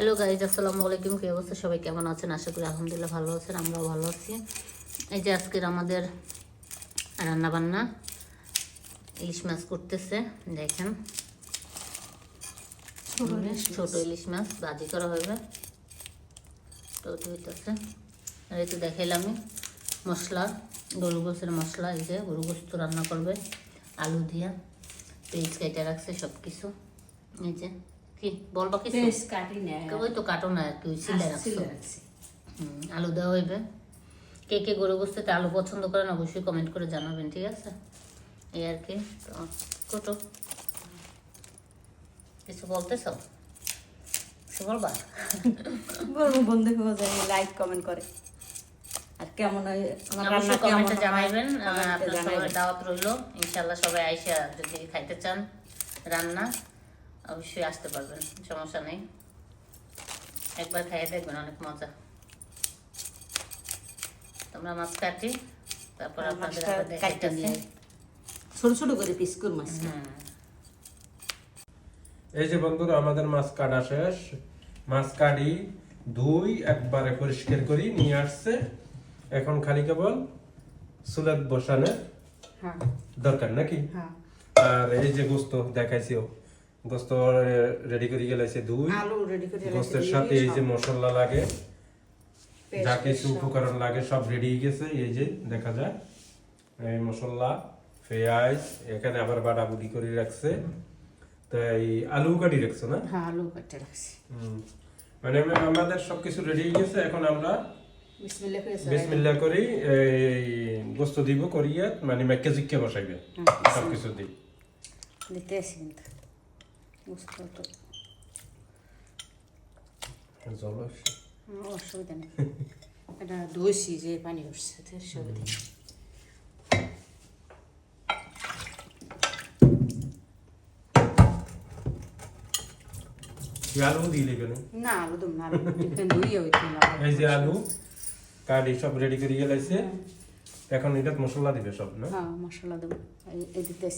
Hello guys আসসালামু আলাইকুম কি অবস্থা? সবাই কেমন আছেন? আশা করি আলহামদুলিল্লাহ ভালো আছেন আমরাও ভালো আছি। এই যে আজকের আমাদের রান্নাবান্না ইলিশ মাছ করতেছে দেখেন। ছোট ইলিশ মাছ। ভাজি করা হবে। তো হইতেছে আর এই তো দেখাইলামই মশলা গরু গোসের মশলা এই যে গরু গোস তো রান্না করবে আলু দিয়া পেঁয়াজ কেটে রাখছে সব কিছু এই যে। কি বলবা কিছু পেস্ট কাটি না। ওই তো কাটো না কি ওই রাখছো। সিলে রাখছি। হুম, আলু দেওয়া হইবে। কে কে গরু আলু পছন্দ করেন অবশ্যই কমেন্ট করে জানাবেন ঠিক আছে? এই আর কি কটো কিছু বলতেছ? কিছু বলবা? বলব বন্ধু লাইক কমেন্ট করে। আর কেমন আমার রান্না কমেন্টে জানাইবেন। আহ, comment এ আপনার সবার দাওয়াত রইল। ইনশাল্লাহ সবাই আইসা যদি খাইতে চান রান্না। অবশ্যই আসতে পারবেন সমস্যা নেই। একবার খাইয়ে দেখবেন অনেক মজা। তোমরা মাছ কাটি তারপর হ্যাঁ, আপনাদের ছোট ছোট করে পিস করুন মাছ। এই যে বন্ধুরা আমাদের মাছ কাটা শেষ। মাছ কাটি ধুই একবারে পরিষ্কার করি নিয়ে আসছে। এখন খালি কেবল সুলাদ বসানোর হ্যাঁ। দরকার নাকি? হ্যাঁ। আর এই যে গোস্ত দেখাইছিও গোস্ত রেডি করে গেলাইছে আলু গোস্তের সাথে এই যে মশলা লাগে যা কিছু উপকরণ লাগে সব রেডি গেছে এই যে দেখা যায়। এই মশলা পেঁয়াজ এখানে আবার বাটাবুটি করে রাখছে। তো এই আলু কাটি রাখছো না? হ্যাঁ আলু কেটে রাখছি। মানে আম- আমাদের সবকিছু রেডি হয়ে গেছে এখন আমরা বিসমিল্লাহ করে এই গোস্ত দিব করিয়ে মানে মেকে জিকে বসাইবে সবকিছু দিই। দিতে আসি বুঝতে জল অসুবিধা নেই এটা ধুইছি যে পানি উঠছে অসুবিধা নেই। আলু দিলে কেন না আলু দম না আলু ধুইয়ে হইতে না এই যে আলু কাটি সব রেডি করে গেলাইছে এখন এটা মশলা দিবে সব না হ্যাঁ মশলা দেবো এই-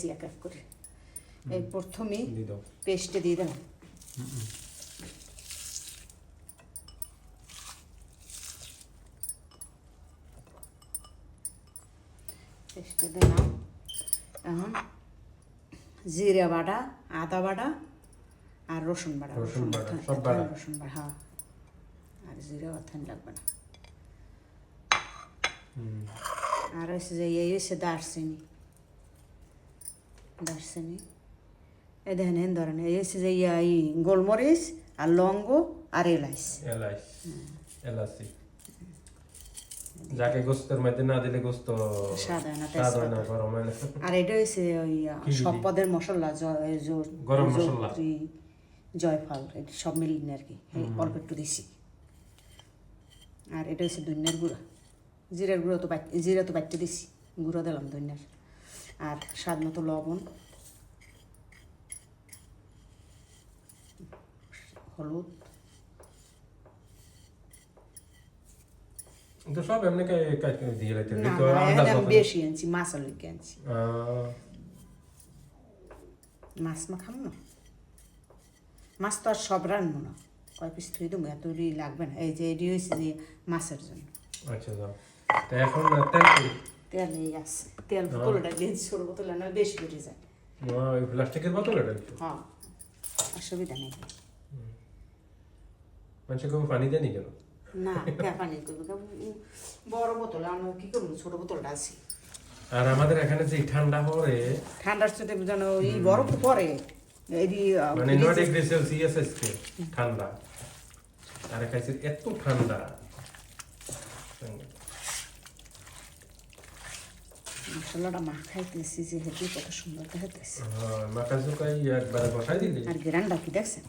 এক এক করে এই প্রথমেই পেস্টে দিয়ে দিলাম পেস্টে দিলাম এখন জিরা বাটা আদা বাটা আর রসুন বাটা। রসুন বাটা, বাটা, রসুন বাটা হ্যাঁ। আর জিরা অথান লাগবে না। আর হচ্ছে যে এই হচ্ছে দারচিনি। দারচিনি। দেখেন ধরেন যে ইয়া এই গোলমরিচ আর লঙ্গ আর এলাচ এলাচ এলাচি যাকে গোস্তের মধ্যে না দিলে গোস্ত স্বাদ না, স্বাদ না তেজপাতা। গরম হয় না আর এটা হচ্ছে ওই মশলা গরম মশলা। জয়িত্রী, জয়ফল এটা সব মিলিয়ে আর কি অল্প একটু দিছি আর এটা হচ্ছে ধনিয়ার গুঁড়া জিরার গুঁড়ো তো জিরা তো বাটতে দিছি গুঁড়ো দিলাম ধনিয়ার আর স্বাদ মতো লবণ হলুদ তো সব এমনি দিয়ে লাইতে না তো না, আন্দাজ। বেশি আনছি মাছ লিখে আনছি মাছ মা খাম না? মাছ তো আর সব না। কয় পিস থুই দেবো এত লাগবে না। এই যে এটি হয়েছে যে মাছের জন্য। আচ্ছা যাও। তো এখন তেল। তেল এই আছে। তেল বোতলটা দিয়ে ছোট বোতল না বেশি বেড়ে যায়। ওই প্লাস্টিকের বোতল এটা হ্যাঁ অসুবিধা নেই। মানুষে কেউ পানি দেয়নি কেন? না কে পানি করবে বড় বোতল আমরা কি করব? ছোট বোতলটা আছে। আর আমাদের এখানে যে ঠান্ডা পড়ে ঠান্ডার সাথে যেন এই বরফ পরে এটি মানে নয় ডিগ্রি সেলসিয়াস আজকে ঠান্ডা। আর খাইছে এত ঠান্ডা। মশলাটা মাখাইতেছি যে হেঁটে কত সুন্দর দেখাইতেছে। হ্যাঁ, মাথা চুকাই একবারে বসাই দিলি? আর গ্রান্ডা কি দেখছেন।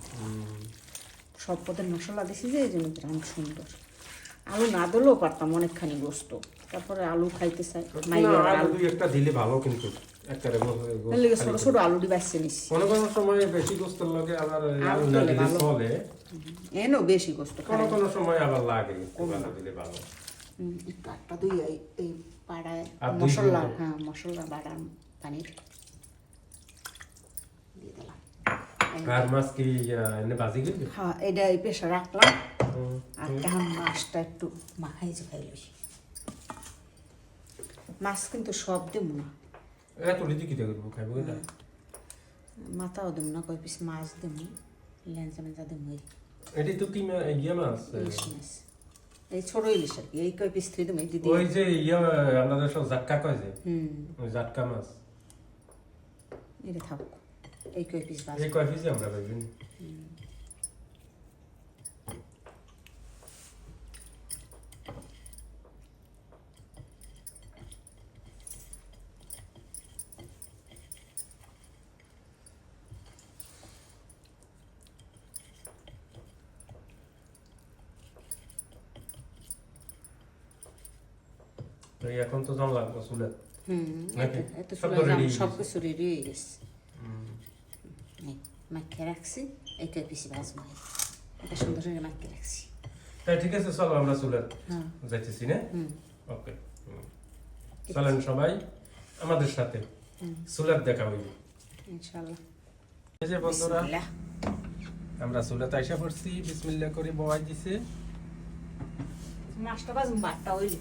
সব পদের মশলা দিছি যে এই জন্য গ্রাম সুন্দর। আলু না দিলেও পারতাম অনেকখানি গোস্ত। তারপরে আলু খাইতে চাই আলু একটা দিলে ভালো কিন্তু ছোট ছোট আলুটি বাঁচছে কোনো কোনো সময় বেশি গোস্তের লগে আবার আলু আলু না দিলে দিলে চলে। এনো বেশি গোস্ত কোনো কোনো সময় আবার লাগে একটু দিলে ভালো। একটু দুই এই পাড়ায় মশলা হ্যাঁ মশলা বাড়ান পানির দিয়ে দিলাম আর মাছ কি এনে বাজি করবি হ্যাঁ এটা এই পেশা রাখলাম। আর মাছটা একটু মাখাই যে খাই লইছি। মাছ কিন্তু সব দেব না। এত লিদি কিটা করব খাইবো না মাথাও দেব না কয় পিস মাছ দেব ল্যাঞ্চা মেঞ্চা দেব এটি তো কি ইয়ে মাছ? এই ছোট ইলিশ আর কি এই কয় পিস থুই দেব এই দিদি ওই যে ইয়ে আপনাদের সব জাটকা কয় যে? হুম। ওই জাটকা মাছ। এটা থাক এই কয় পিস বাজ এই কয় পিসে আমরা পাইবেন এই এখন তো জল লাগবে চুলে হুম নাকি? এত- এত সব চুলা তো ready জাম হয়ে সব গেছে। কিছু রেডি হয়ে গেছে এই মাখিয়ে রাখছি এই কয় ভাজবো এটা সুন্দর করে মাখিয়ে রাখছি তাই ঠিক আছে চলো আমরা চুলে হ্যাঁ যাইতেছি না হুম ওকে চলেন সবাই আমাদের সাথে সুলাত দেখা হইবে ইনশাল্লাহ এই যে বন্ধুরা আমরা সুলাত আইসা পড়ছি বিসমিল্লাহ করে বওয়াই দিছে মাছটা বাজুম বাটটা হইলি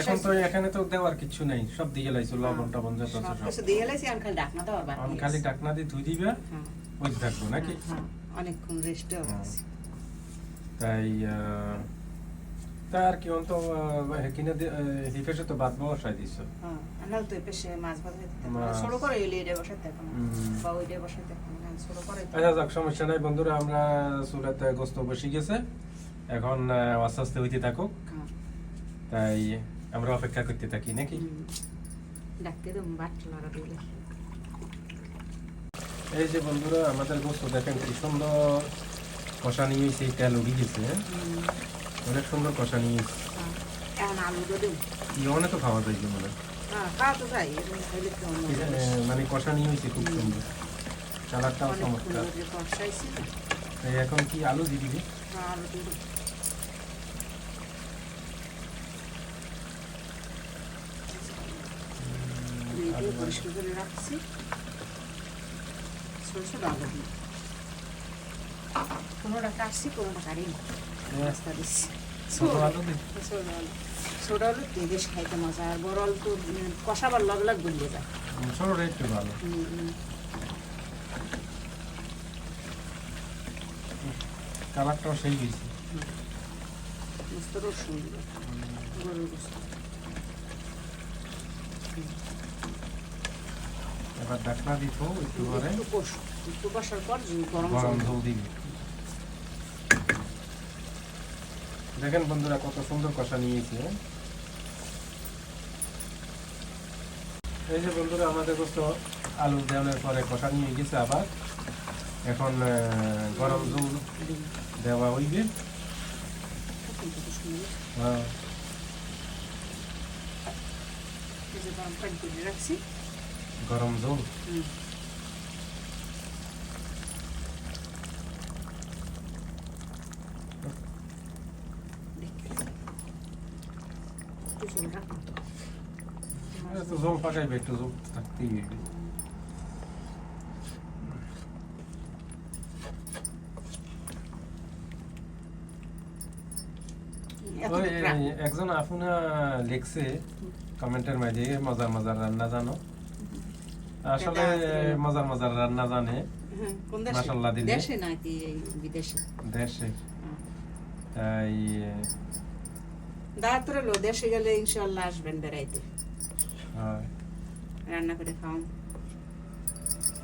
এখন তো এখানে তো দেওয়ার কিছু নাই সব দিয়ে লাইছো লবণ টবণ যত সব কিছু দিয়ে লাইছি আমি খালি ডাকনা আছে। খালি ডাকনা দিয়ে ধুই দিবে হ্যাঁ, ওই থাকব নাকি? হ্যাঁ, অনেকক্ষণ রেস্টে আছে। তাই তার কি অন্ত কিনে হিফেসে তো বাদ বসাই দিছ। হ্যাঁ আনাল তো মাছ ভাত হইতে ছোট করে এলে এটা এখন। বা ওইটা আচ্ছা যাক সমস্যা নাই বন্ধুরা আমরা চুলাতে গোস্ত বসে গেছে। এখন আস্তে আস্তে হইতে থাকুক। হ্যাঁ, তাই আমরা অপেক্ষা করতে থাকি নাকি? এই যে বন্ধুরা আমাদের গোস্ত দেখেন কি সুন্দর কষা নিয়েছে তেল উড়ি গেছে? অনেক সুন্দর কষা নিয়েছে হ্যাঁ, এখন আলু দিয়ে দেবো ইয়ে তো খাওয়া যায় মনে হয়। মানে কষা নিয়ে হয়েছে খুব সুন্দর। অনেক চমৎকার। এখন কি আলু দিয়ে দিবি? হ্যাঁ, আলু দিয়ে দেবো দিয়ে দিয়ে পরিষ্কার করে রাখছি। ছোট আলু দিই কোনোটা কাটছি কোনোটা কাটিনি রাস্তা দিচ্ছি। ছোট আলু দিয়ে? বেশ খাইতে মজা। আর বড় আলু তো কষাবার লগ লগ গলিয়ে যায়। ছোটটা একটু ভালো। কালারটাও সেই গেছে মস্ত রসুন। গরুর গোস্ত। এবার ডাকনা দিত একটু পরে একটু কষার পর গরম জল। দিবি। দেখেন বন্ধুরা কত সুন্দর কষা নিয়েছে? এই যে বন্ধুরা আমাদের গোস্ত আলু দেওয়ার পরে কষা নিয়ে গেছে আবার। এখন গরম জল দেওয়া হইবে। তো হ্যাঁ, গরম জল। একটু জল পাকাইবে একটু জল থাকতেই। একজন আপুনা লিখছে কমেন্টের মাঝে মজার মজার রান্না জানো আসলে মজার মজার রান্না জানে। কোন দেশে? মাশাআল্লাহ দিলে। দেশে নাকি বিদেশে? দেশে। তাই রইল দেশে গেলে ইনশাল্লাহ আসবেন বেড়াইতে। হয়, রান্না করে খাওয়ান।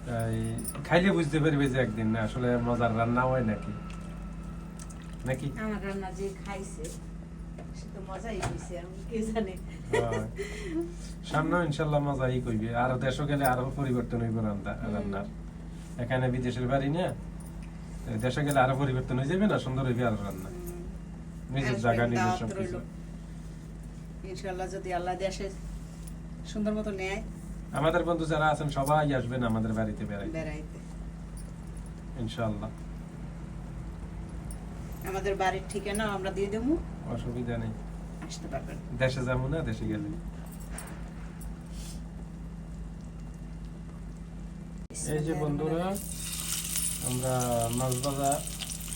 তাই খাইলে বুঝতে পারবে যে একদিন না আসলে মজার রান্না হয় নাকি? নাকি? আমার রান্না যে খাইছে সে তো মজাই হয়েছে আর কে জানে। সামনেও ইনশাল্লাহ মজাই কইবে। আর দেশও গেলে আরও পরিবর্তন হইব রান্নার। এখানে বিদেশের বাড়ি না দেশে গেলে আরও পরিবর্তন হয়ে যাবে না? সুন্দর হইবে আরও রান্না। নিজের জায়গা নিজের সব কিছু ইনশাল্লাহ যদি আল্লাহ দেশে সুন্দর মতো নেয়। আমাদের বন্ধু যারা আছেন সবাই আসবেন আমাদের বাড়িতে বেড়াইতে। বেড়াইতে। ইনশাল্লাহ। আমাদের বাড়ির ঠিকানা আমরা দিয়ে দেবো। অসুবিধা নেই। আসতে পারবেন। দেশে যাব না, দেশে গেলে। এই যে বন্ধুরা, আমরা মাছ ভাজা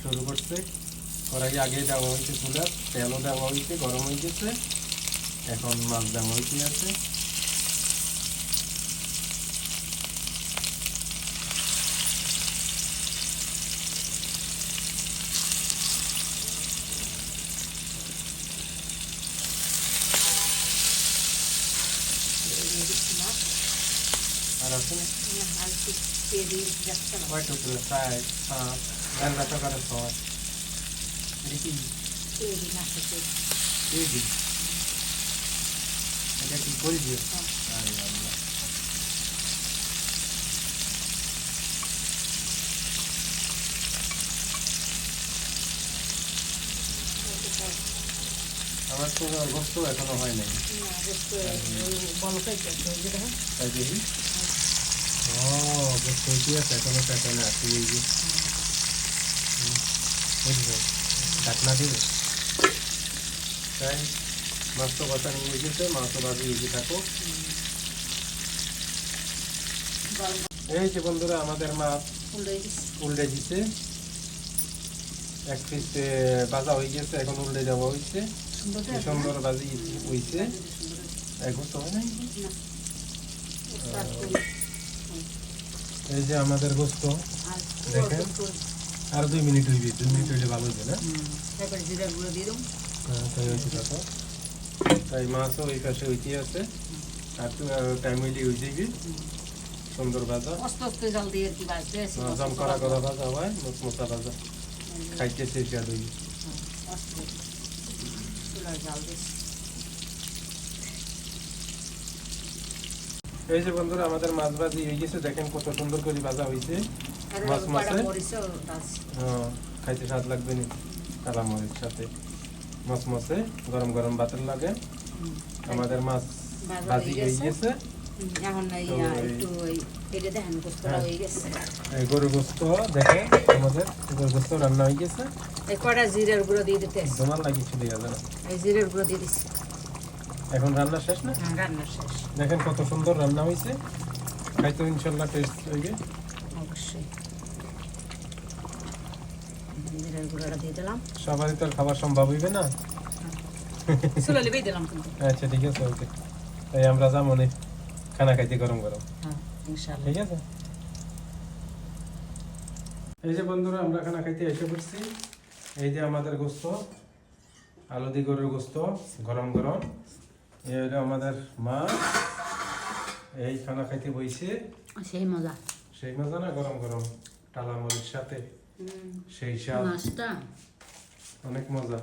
শুরু করছি। কড়াই আগে দেওয়া হয়েছে চুলার তেলও দেওয়া হয়েছে, গরম হয়ে গেছে। এখন মাছ দেওয়া হয়েছে। আছে আর আছে ওইটুকু ফ্রাই হ্যাঁ রান্না সকালে সবাই দেখি এই দিন এটা কি করে দিও আরে আল্লাহ আমার তো গোস্ত এখনও হয় নাই। ও গোস্ত কি আছে এখনও আছে এই যে তাই মাছ তো কষা নিয়ে গেছে মাছ বাজি থাকো এই যে বন্ধুরা, আমাদের মাছ উল্টে দিছে। এক পিস বাজা হয়ে গেছে, এখন উল্টে দেওয়া হয়েছে। সুন্দর বাজি হয় নাই? এই যে আমাদের গোস্ত দেখেন। আর দুই মিনিট হইবে দুই মিনিট হইলে ভালো হইবে না? হ্যাঁ, তাই হয়েছে তাই মাছও এই পাশে হইতে আছে। আর টাইম হইলে হয়ে যাবে সুন্দর ভাজা। আছে জম করা করা ভাজা হয় মচমচা ভাজা। খাইতে শেষ হইবে জাল দিচ্ছি এই যে বন্ধুরা আমাদের মাছ ভাজি হয়ে গেছে দেখেন কত সুন্দর করে ভাজা হয়েছে। মাছ মাছে? হ্যাঁ, খাইতে স্বাদ লাগবে নি? কালা মরিচ সাথে। মাছ মাছে গরম গরম ভাতের লাগে। আমাদের মাছ ভাজা হয়ে গেছে। এখন একটু এটা দেখেন গোস্তটা হ্যাঁ। হয়ে গেছে। এই গরু গোস্ত দেখেন আমাদের গরু গোস্ত রান্না হয়ে গেছে। এই কড়া জিরার গুঁড়ো দিয়ে দিতে তোমার লাগি ছিল যাবে এই জিরার গুঁড়ো দিয়ে দিচ্ছি এখন রান্না শেষ না? হ্যাঁ, রান্না শেষ। দেখেন কত সুন্দর রান্না হয়েছে খাইতে ইনশাল্লাহ টেস্ট হইবে। অবশ্যই। জিরার গুঁড়োটা দিয়ে দিলাম। সবারই তো খাবার সম্ভব হইবে না। চুলা দিলাম আচ্ছা ঠিক আছে ওকে। তাই আমরা যাব খানা খাইতে গরম গরম। হ্যাঁ। ইনশাআল্লাহ। ঠিক আছে? এই যে বন্ধুরা আমরা খানা খাইতে এসে পড়ছি। এই যে আমাদের গোস্ত আলু দি গরুর গোস্ত গরম গরম। এই হলো আমাদের মা। এই খানা খাইতে বইছে। সেই মজা। সেই মজা না গরম গরম টালা মরিচ সাথে সেই স্বাদ। অনেক মজা।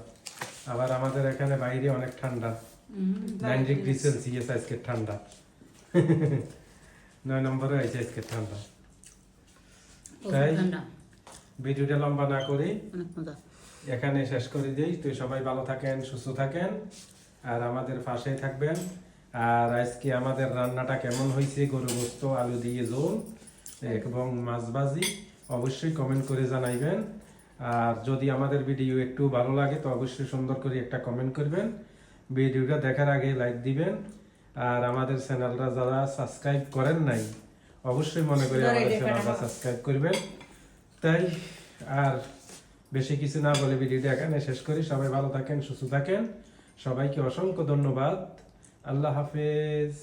আবার আমাদের এখানে বাইরে অনেক ঠান্ডা। নাইন ডিগ্রি সেলসিয়াস আজকে ঠান্ডা। নয় নম্বরে আছে আজকে ঠান্ডা। তাই? ভিডিওটা লম্বা না করি। এখানে শেষ করে দিই। তো সবাই ভালো থাকেন সুস্থ থাকেন। আর আমাদের পাশেই থাকবেন। আর আজকে আমাদের রান্নাটা কেমন হয়েছে? গরু গোস্ত আলু দিয়ে ঝোল এবং মাছ ভাজি অবশ্যই কমেন্ট করে জানাইবেন। আর যদি আমাদের ভিডিও একটু ভালো লাগে তো অবশ্যই সুন্দর করে একটা কমেন্ট করবেন। ভিডিওটা দেখার আগে লাইক দিবেন। আর আমাদের চ্যানেলটা যারা সাবস্ক্রাইব করেন নাই অবশ্যই মনে করি আমাদের চ্যানেলটা সাবস্ক্রাইব করবেন। তাই আর বেশি কিছু না বলে ভিডিওটা এখানে শেষ করি। সবাই ভালো থাকেন সুস্থ থাকেন। সবাইকে অসংখ্য ধন্যবাদ। আল্লাহ হাফেজ।